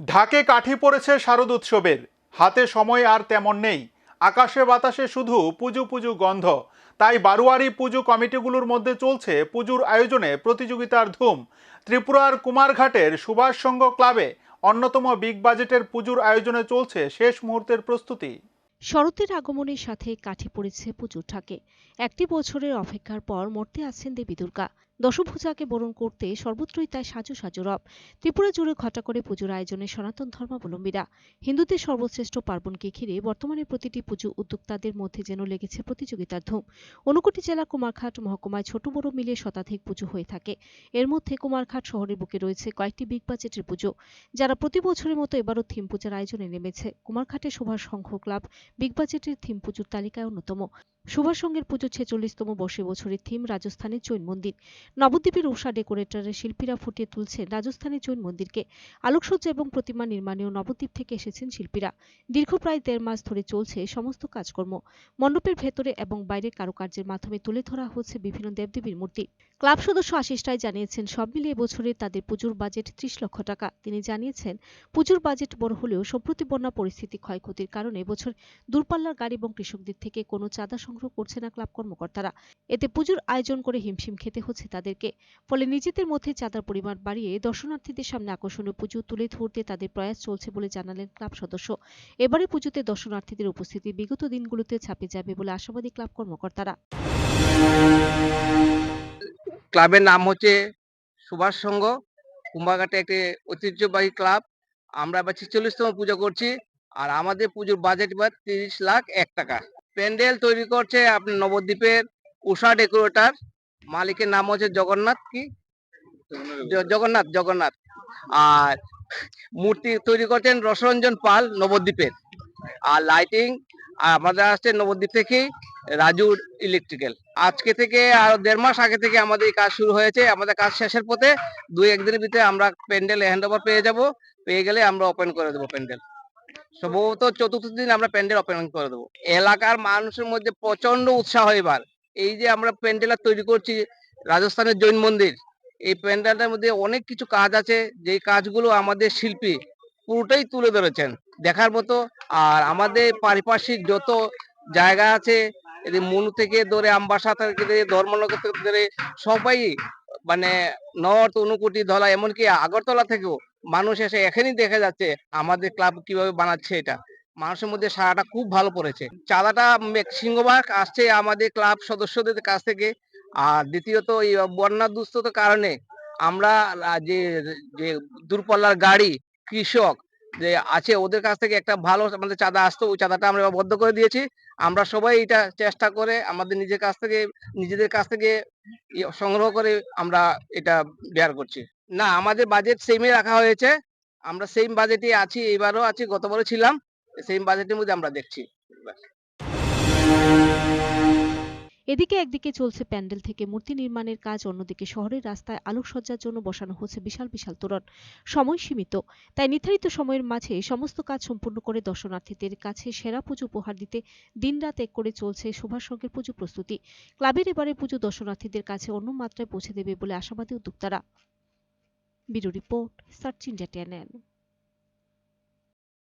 ঢাকে কাঠি পড়েছে শারদ উৎসবের। হাতে সময় আর তেমন নেই। আকাশে বাতাসে শুধু পুজো পুজো গন্ধ। তাই বারোয়ারি পুজো কমিটিগুলোর মধ্যে চলছে পুজোর আয়োজনে প্রতিযোগিতার ধুম। ত্রিপুরার কুমারঘাটের সুভাষ সংঘ ক্লাবে অন্যতম বিগ বাজেটের পুজোর আয়োজনে চলছে শেষ মুহূর্তের প্রস্তুতি। শরতের আগমনের সাথে কাঠি পড়েছে পুজোর ঠাকে একটি বছরের অপেক্ষার পর মরতে আছেন দেবী দুর্গা। দশভূজাকে বরণ করতে সর্বত্রই তাই সাজু সাজু রব। ত্রিপুরা জুড়ে ঘটা করে পুজোর আয়োজনে সনাতন ধর্মাবলম্বীরা। হিন্দুদের সর্বশ্রেষ্ঠ পার্বণকে ঘিরে বর্তমানে প্রতিটি পুজো উদ্যোক্তাদের মধ্যে যেন লেগেছে প্রতিযোগিতার ধুম। ঊনকোটি জেলা কুমারঘাট মহকুমায় ছোট বড় মিলিয়ে শতাধিক পুজো হয়ে থাকে। এর মধ্যে কুমারঘাট শহরের বুকে রয়েছে কয়েকটি বিগ বাজেটের পুজো, যারা প্রতি বছরের মতো এবারও থিম পূজার আয়োজনে নেমেছে। কুমারঘাটের সুভাষ সংঘ ক্লাব বিগ বাজেটের থিম পুজোর তালিকায় অন্যতম। সুভাষ সংঘের পুজো ছেচল্লিশতম বর্ষে বছরের থিম রাজস্থানের জৈন মন্দির। নবদ্বীপের উষা ডেকোরেটরের শিল্পীরা ফুটিয়ে তুলছেন রাজস্থানের জৈন মন্দিরকে। আলোকসজ্জা এবং প্রতিমা নির্মাণেও নবদ্বীপ থেকে এসেছেন শিল্পীরা। দীর্ঘ প্রায় দেড় মাস ধরে চলছে সমস্ত কাজকর্ম। মণ্ডপের ভেতরে এবং বাইরে কারুকার্যের মাধ্যমে তুলে ধরা হচ্ছে বিভিন্ন দেবদেবীর মূর্তি। ক্লাব সদস্য আশিস রায় জানিয়েছেন, সব মিলিয়ে বছরে তাদের পুজোর বাজেট ত্রিশ লক্ষ টাকা। তিনি জানিয়েছেন, পুজোর বাজেট বড় হলেও সম্প্রতি বন্যা পরিস্থিতি ক্ষয়ক্ষতির কারণে এবছর দূরপাল্লার গাড়ি এবং কৃষকদের থেকে কোনো চাঁদা সংগ্রহ করছে না ক্লাব কর্মকর্তারা। এতে পুজোর আয়োজন করে হিমশিম খেতে হচ্ছে তাদেরকে। ফলে নিজেদের মধ্যে চাঁদার পরিমাণ বাড়িয়ে দর্শনার্থীদের সামনে আকর্ষণীয় পুজো তুলে ধরতে তাদের প্রয়াস চলছে বলে জানালেন ক্লাব সদস্য। এবারে পুজোতে দর্শনার্থীদের উপস্থিতি বিগত দিনগুলোতে ছাপে যাবে বলে আশাবাদী ক্লাব কর্মকর্তারা। ক্লাবের নাম হচ্ছে সুভাষ সংঘ। কুম্ভাঘাটে একটি ঐতিহ্যবাহী ক্লাব। আমরা এবার ছেচল্লিশতম পুজো করছি আর আমাদের পুজোর বাজেট এবার তিরিশ লাখ এক টাকা। প্যান্ডেল তৈরি করছে আপনার নবদ্বীপের উষা ডেকোরেটর মালিকের নাম হচ্ছে জগন্নাথ কি? জগন্নাথ জগন্নাথ। আর মূর্তি তৈরি করছেন রসরঞ্জন পাল নবদ্বীপের। আর লাইটিং আমাদের আসছে নবদ্বীপ থেকেই রাজুর ইলেকট্রিক্যাল আজকে থেকে আর দেড় মাস আগে থেকে আমাদের এই কাজ শুরু হয়েছে। আমাদের কাজ শেষের পথে দুই একদিনের ভিতরে আমরা প্যান্ডেল হ্যান্ড ওভার পেয়ে যাব। পেয়ে গেলে আমরা ওপেন করে দেবো প্যান্ডেল। সম্ভবত চতুর্থ দিন আমরা প্যান্ডেল ওপেন করে দেবো। এলাকার মানুষের মধ্যে প্রচণ্ড উৎসাহ এবার। এই যে আমরা প্যান্ডেল তৈরি করছি, রাজস্থানের জৈন মন্দির, এই প্যান্ডেলটার মধ্যে অনেক কিছু কাজ আছে যে কাজগুলো আমাদের শিল্পী পুরোটাই তুলে ধরেছেন দেখার মতো। আর আমাদের পারিপার্শ্বিক যত জায়গা আছে মনু থেকে ধরে আমবাসা থেকে ধরে, ধর্মনগর থেকে ধরে সবাই মানে নর্থ, অনুকুটি, ধলা, এমনকি আগরতলা থেকেও মানুষ এসে এখানেই দেখা যাচ্ছে আমাদের ক্লাব কীভাবে বানাচ্ছে এটা। মানুষের মধ্যে সারাটা খুব ভালো পড়েছে। চাঁদাটা সিংহভাগ আসছে আমাদের ক্লাব সদস্যদের কাছ থেকে। আর দ্বিতীয়ত এই বন্যা দুস্থতার কারণে আমরা যে যে দূরপাল্লার গাড়ি, কৃষক যে আছে ওদের কাছ থেকে একটা ভালো আমাদের চাঁদা আসতো, ওই চাঁদাটা আমরা বদ্ধ করে দিয়েছি। আমরা সবাই এটা চেষ্টা করে আমাদের নিজের কাছ থেকে, নিজেদের কাছ থেকে সংগ্রহ করে আমরা এটা বেয়ার করছি। না, আমাদের বাজেট সেমই রাখা হয়েছে। আমরা সেম বাজেটে আছি এবারও আছি, গতবারও ছিলাম। সেম বাজেটের মধ্যে আমরা দেখছি। এদিকে একদিকে চলছে প্যান্ডেল থেকে মূর্তি নির্মাণের কাজ, অন্যদিকে শহরের রাস্তায় আলোকসজ্জার জন্য বসানো হচ্ছে বিশাল বিশাল তোরণ। সময় সীমিত, তাই নির্ধারিত সময়ের মাঝে সমস্ত কাজ সম্পূর্ণ করে দর্শনার্থীদের কাছে সেরা পুজো উপহার দিতে দিনরাত এক করে চলছে সুভাষ সংঘের পুজো প্রস্তুতি। ক্লাবের এবারে পুজো দর্শনার্থীদের কাছে অন্য মাত্রায় পৌঁছে দেবে বলে আশাবাদী উদ্যোক্তারা। Bureau report, search India